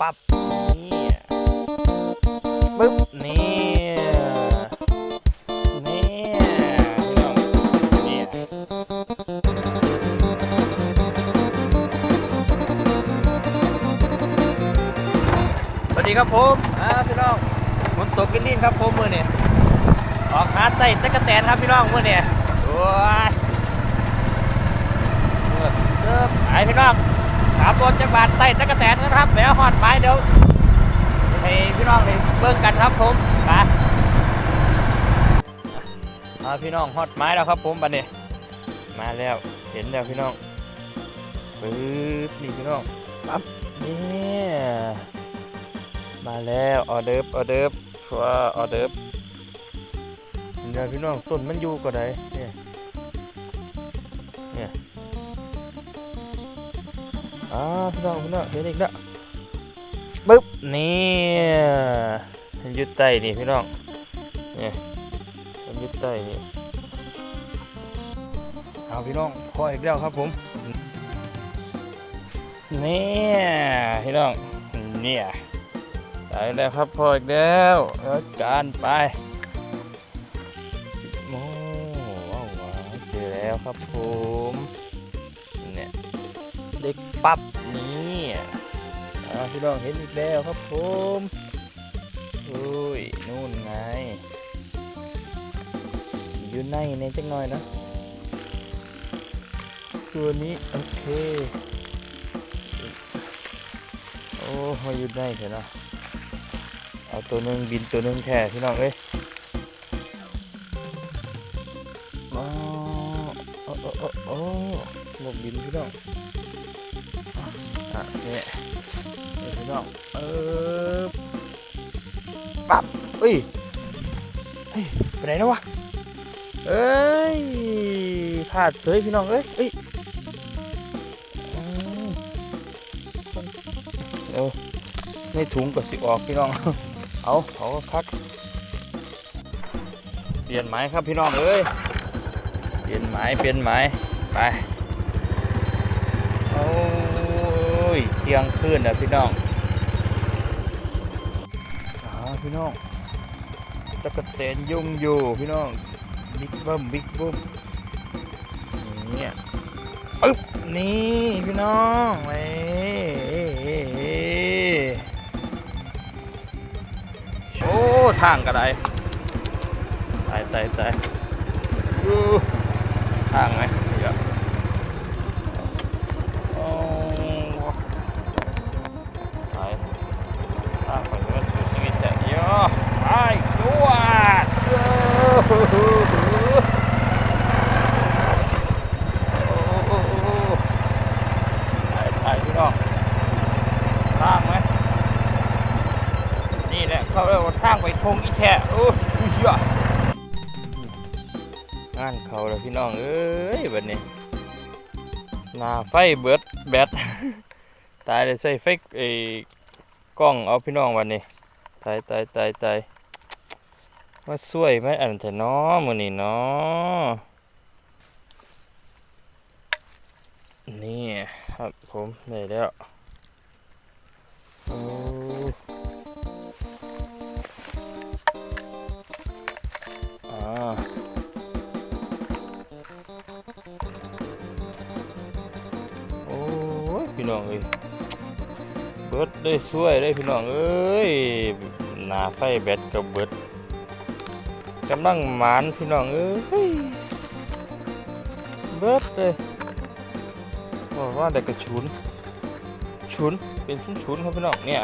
ปั๊บนี่ปึ๊บนี่นี่พี่น้องนี่สวัสดีครับผมอ่าพี่น้องฝนตกกินดินครับผมมือเนี่ยออกหาไต่ตะกะแตนครับพี่น้องมือเนี่ยโอ้ยเออเออไอพี่น้อง รถจักรบาทใต้ตะกะแตนกันครับเดี๋ยวหอดไปเดี๋ยวให้พี่น้องไปเบิ่งกันครับผมมาอ่าพี่น้องฮอดไม้แล้วครับผมบัดนี้มาแล้วเห็นแล้วพี่น้องปึ๊บนี่พี่น้องปั๊บนี่มาแล้วออเดิร์ฟออเดิร์ฟว่าออเดิร์ฟเดี๋ยวพี่น้องต้นมันอยู่ก็ได้เนี่ยเนี่ย อ่าพี่น้องพี่น้องเห็นอีกแล้วปึ๊บนี่มันยึดใต้นี่พี่น้องเนี่ยมันยึดใต้นี่เอาพี่น้องพออีกแล้วครับผมเนี่ยพี่น้องเนี่ยได้แล้วครับพออีกแล้วแล้วการไปโอ้ว้าวว้าวเจอแล้วครับผม เด็กปั๊บนี่อ่าพี่น้องเห็นอีกแล้วครับผมอุ้ยนู่นไงอยู่ในในจังหน่อยนะตัวนี้โอเคโอ้มาอยู่ในเถอะนะเอาตัวหนึงบินตัวหนึงแค่พี่น้องเอ้ยโอ้โอ้โอ้โอ้หมกบินพี่น้องะเนี่ยเดี๋ยวพี่น้องเออปั๊บเอ้ยเฮ้ยไปไหนแล้ววะเอ้ยพลาดเสยพี่น้องเอ้ยเอ้ยเออในถุงก็สิออกพี่น้อง เอาเขาคักเปลี่ยนไม้ครับพี่น้องเอ้ยเปลี่ยนไม้เปลี่ยนไม้ไปโอ้ ยเที่ยงคืนแล้วพี่น้องอ่าพี่น้องตะกะเตนยุ่งอยู่พี่น้องบิ๊กเบิ้มบิ๊กบุ้มเนี่ยปึ๊บนี่พี่น้องเอ้ยโอ้ทางกระไดตายตายตายอู้ทางไหม งไปทงอีแช่โอ้ยเหี้ยงานเขาแล้วพี่น้อง เอ้ยแบบนี้หน้าไฟเบิดแบตตายเลยใส่ไฟไอ้กล้องเอาพี่น้องวันนี้ตายตายตายตายว่าสวยไหมอันแต่น้อมือนี่เนาะนี่ครับผมได้แล้ว น้องเอ้ยเบิดได้สวยได้พี่น้องเอ้ยหนาไฟแบตกับเบิดกำลังหมานพี่น้องเอ้ยเบิดเลยบอกว่าแต่กระชุนชุนเป็นชุนชุนครับพี่น้องเนี่ย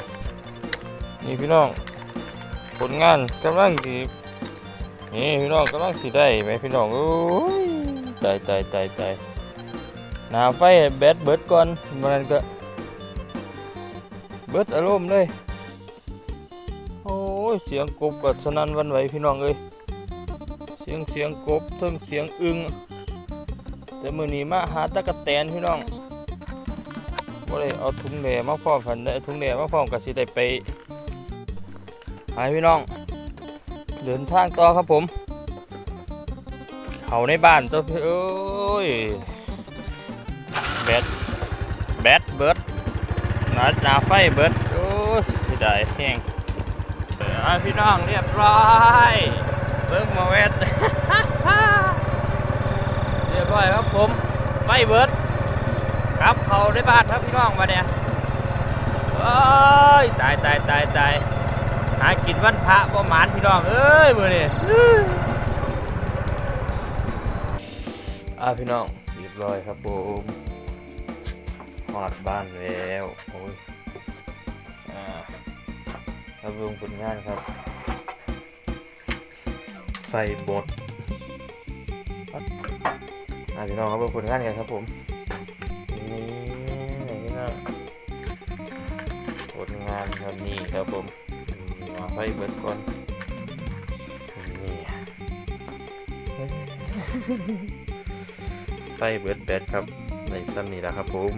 นี่พี่น้องผลงานกำลังสีนี่พี่น้องกำลังสีได้ไหมพี่น้องโอ้ยตายตายตายตาย นาไฟแบตเบิดก่อนมันก็ เบิดอารมณ์เลย โอ้ย เสียงกบกับสนั่นวันไหวพี่น้องเอ้ยเสียงเสียงกบเทั้งเสียงอึงแต่มือนี้มาหาตะกะแตนพี่น้องบ่ได้เอาถุงแหนมาพร้อมพันได้ถุงแหนมาพร้อมกับสิได้ไปไปพี่น้อง เดินทางต่อครับผม เขาในบ้านตัวพี่เอ้ย แบตแบตเบิร์ดหนาหนาไฟเบิดโอ้เสียดายแห้งเอพี่น้องเรียบร้อยเบิ้งมาเวทเรียบร้อยครับผมไฟเบิร์ดครับเขาได้บ้านครับพี่น้องมาเนี่ยเอ้ยตายตายตายตายหากินวันพระบ่หมานพี่น้องเอ้ยมือนี่อ่าพี่น้องเรียบร้อยครับผม หอดบ้านแล้วโอ้ยอ่ารับลงผลงานครับ ใส่บดอ่าพี่น้องครับเบิ่งผลงานกันครับผมนี่พี่น้องผลงานครับนี่ครับผมเอาไฟเบิดก่อนนี่ไฟเบิดแบตครับในซ้ำนี่แหละครับผม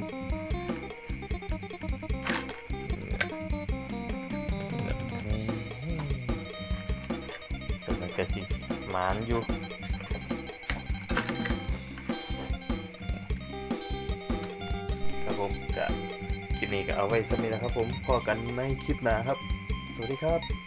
กระสิหมานอยู่ครับผมจะคลิปนี้ก็เอาไว้สักนี้นะครับผมพอกันในคลิปหน้าครับ สวัสดีครับ